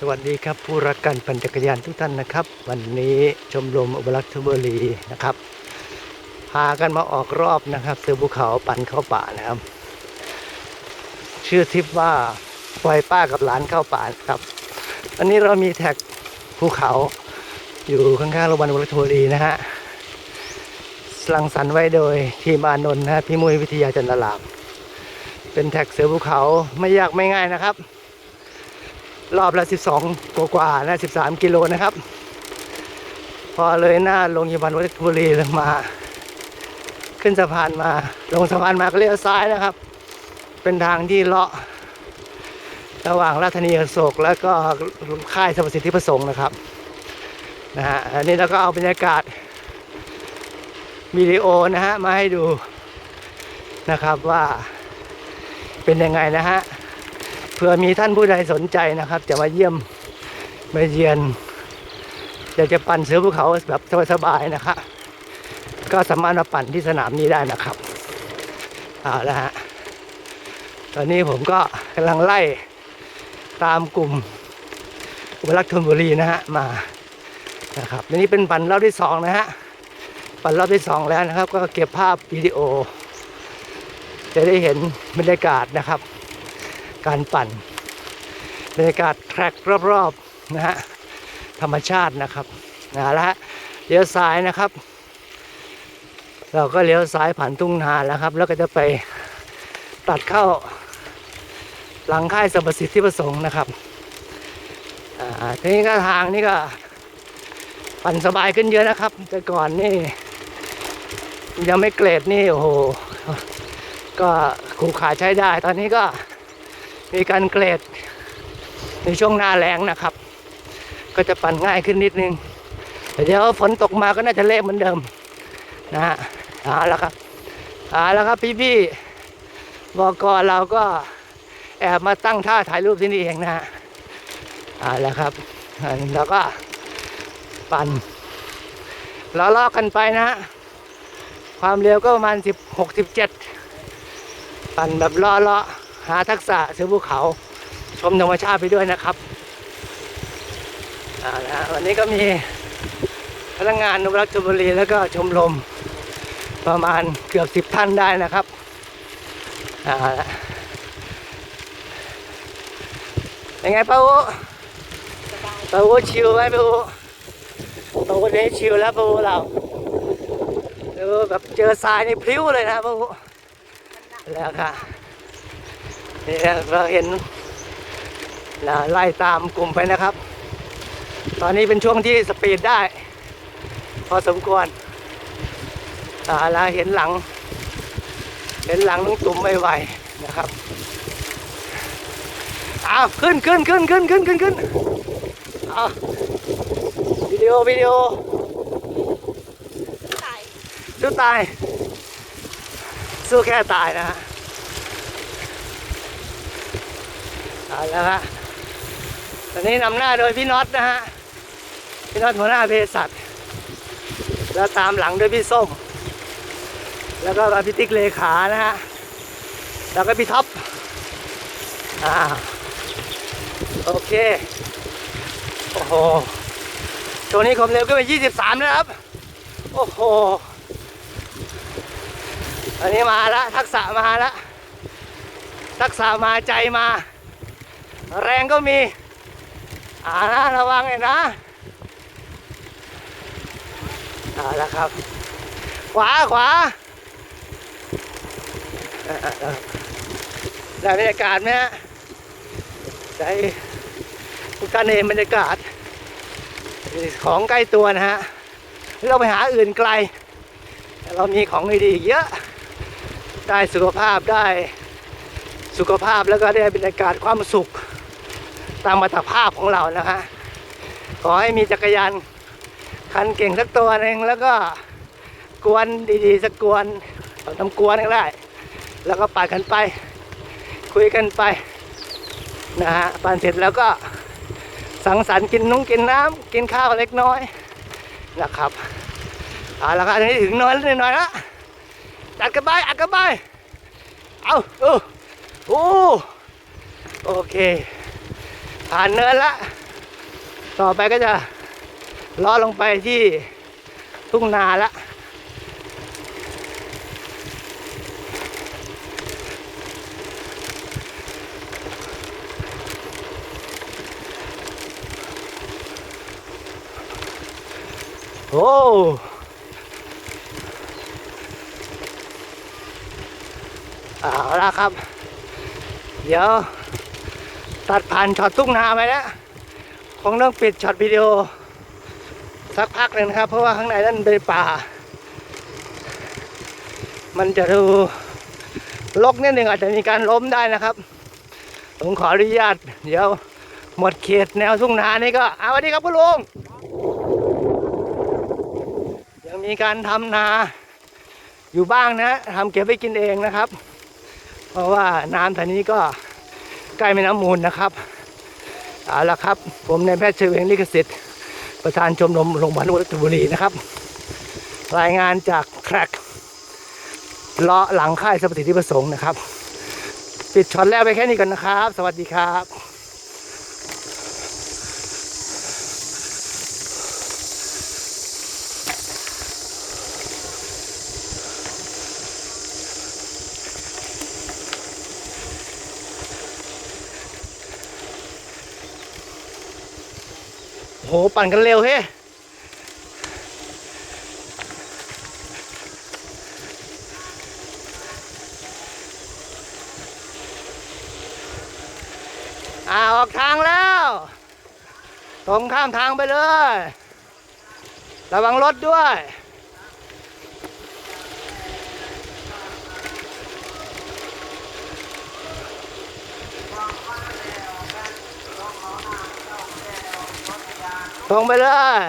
สวัสดีครับผู้รักการปั่นจักรยานทุกท่านนะครับ วันนี้ชมรมอุบลักทุบรีนะครับ พากันมาออกรอบนะครับเสือภูเขาปั่นเข้าป่านะครับ ชื่อทริปว่าปล่อยป้ากับหลานเข้าป่าครับวันนี้เรามีแท็กภูเขาอยู่ข้างๆโรงพยาบาลอุบลักทุบรีนะฮะสรังสรรค์ไว้โดยทีมอานนท์นะพี่มุ้ยวิทยาจันทรามเป็นแท็กเสือภูเขาไม่ยากไม่ง่ายนะครับ รอบละ 12 กว่ากว่าๆนะ 13 กิโลนะครับ พอเลยหน้าโรงพยาบาลวัดบุรีลงมา ขึ้นสะพานมา ลงสะพานมาก็เลี้ยวซ้ายนะครับ เป็นทางที่เลาะ ระหว่างราชนีอโศกแล้วก็ค่ายสรรพสิทธิประสงค์นะครับนะฮะอันนี้เราก็เอาบรรยากาศวิดีโอนะฮะมาให้ดูนะครับว่าเป็นยังไงนะฮะ เผื่อมีท่านผู้ใดสนใจนะครับ จะมาเยี่ยมมาเยือนอยากจะปั่นเสือภูเขาแบบสบายๆนะครับก็สามารถมาปั่นที่สนามนี้ได้นะครับเอาละฮะตอนนี้ผมก็กำลังไล่ตามกลุ่มอุบลักษ์ธนบุรีนะฮะมานะครับอันนี้เป็นปั่นรอบที่สองนะฮะปั่นรอบที่สองแล้วนะครับ ก็เก็บภาพวิดีโอ จะได้เห็นบรรยากาศนะครับ การปั่นบรรยากาศแทร็กรอบๆนะฮะธรรมชาตินะครับนะแล้วฮะเลี้ยวซ้ายนะครับ เราก็เลี้ยวซ้ายผ่านทุ่งนาแล้วครับ แล้วก็จะไปตัดเข้าหลังค่ายสรรพสิทธิประสงค์นะครับอ่าทีนี้ก็ทางนี่ก็ ปั่นสบายขึ้นเยอะนะครับ แต่ก่อนนี่ ยังไม่เกรดนี่โอ้โหก็ขู่ขาใช้ได้ ตอนนี้ก็ มีการเกรด ในช่วงหน้าแรงนะครับ ก็จะปั่นง่ายขึ้นนิดนึงแต่เดี๋ยวฝนตกมาก็น่าจะเละเหมือนเดิมนะฮะเอาละครับเอาละครับพี่ๆบอกก่อนเราก็แอบมาตั้งท่าถ่ายรูปที่นี่เองนะฮะเอาละครับแล้วก็ปั่นล้อๆกันไปนะฮะความเร็วก็ประมาณ 16 17 ปั่นแบบล้อๆ หาทักษะเสือภูเขาชมธรรมชาติไปด้วยนะครับอ่านะวันนี้ก็มีพนักงานนุรักษ์ชลบุรีแล้วก็ชมรมประมาณเกือบสิบท่านได้นะครับอ่าเป็นไงป้าอูป้าอูชิวไหมป้าอูป้าอูนี้ชิวแล้วป้าอูเราเออแบบเจอทรายนี่พลิ้วเลยนะป้าอูแล้วค่ะ นี่เราเห็นนะไล่ตามกลุ่มไปนะครับ ตอนนี้เป็นช่วงที่สปีดได้ พอสมควรอ่าแล้วเห็นหลัง เห็นหลังน้องตุ่มไม่ไหวนะครับอ้าวขึ้นขึ้นขึ้นขึ้นขึ้นขึ้นขึ้นอ้าววิดีโอวิดีโอตายสู้ตาย สู้แค่ตายนะฮะ เอาแล้วฮะตอนนี้นำหน้าโดยพี่น็อตนะฮะ พี่น็อตหัวหน้าเภสัชแล้วตามหลังด้วยพี่ส้ม แล้วก็พี่ติ๊กเลขานะฮะ แล้วก็พี่ท็อป อ่า โอเค โอ้โหช่วนี้ความเร็วขึ้นไป23 นะครับ โอ้โห อันนี้มาล้วทักษะมาล้วทักษะมาใจมา แรงก็มีอ่านะระวังเลยนะเอาละครับ ขวาขวาได้บรรยากาศไหมฮะได้ทุกานเห็นบรรยากาศ ของใกล้ตัวนะฮะเราไปหาอื่นไกล เรามีของดีๆเยอะ ได้สุขภาพได้สุขภาพแล้วก็ได้บรรยากาศความสุข ตามมาตรภาพของเรานะฮะขอให้มีจักรยานคันเก่งสักตัวหนึ่งแล้วก็กวนดีๆสักกวนทำกวนก็ได้ แล้วก็ปั่นกันไป คุยกันไปนะฮะปั่นเสร็จแล้วก็สังสรรค์กินนุ้งกินน้ำกินข้าวเล็กน้อยนะครับเอาละครับอันนี้ถึงน้อยแล้วน้อยแล้วจัดกันไปอัดกันไปเอาเออโอ้โอเค ผ่านเนินละ ต่อไปก็จะล้อลงไปที่ทุ่งนาละโอ้เอาละครับ เดี๋ยว ตัดผ่านช็อตทุ่งนาไปแล้วคงต้องปิดช็อตวิดีโอ สักพักหนึ่งนะครับ เพราะว่าข้างในนั่นเป็นป่า มันจะดูลกนิดหนึ่งอาจจะมีการล้มได้นะครับ ผมขออนุญาต เดี๋ยวหมดเขตแนวทุ่งนานี่ก็เอาสวัสดีครับคุณลุงยังมีการทำนาอยู่บ้างนะทำเก็บไว้กินเองนะครับ เพราะว่าน้ำแถวนี้ก็ ใกล้แม่น้ำมูลนะครับเอาละครับ ผมนายแพทย์เฉลิมลิขสิทธิ์ประธานชมรมโรงพยาบาลอุตบุรีนะครับ รายงานจากแครกเลาะหลังค่ายสปติทิประสงค์นะครับ ปิดช็อตแรกไปแค่นี้กันนะครับ สวัสดีครับ โหปั่นกันเร็วเฮ้อาออกทางแล้ว ตรงข้ามทางไปเลย ระวังรถด้วย ตรงไปเลย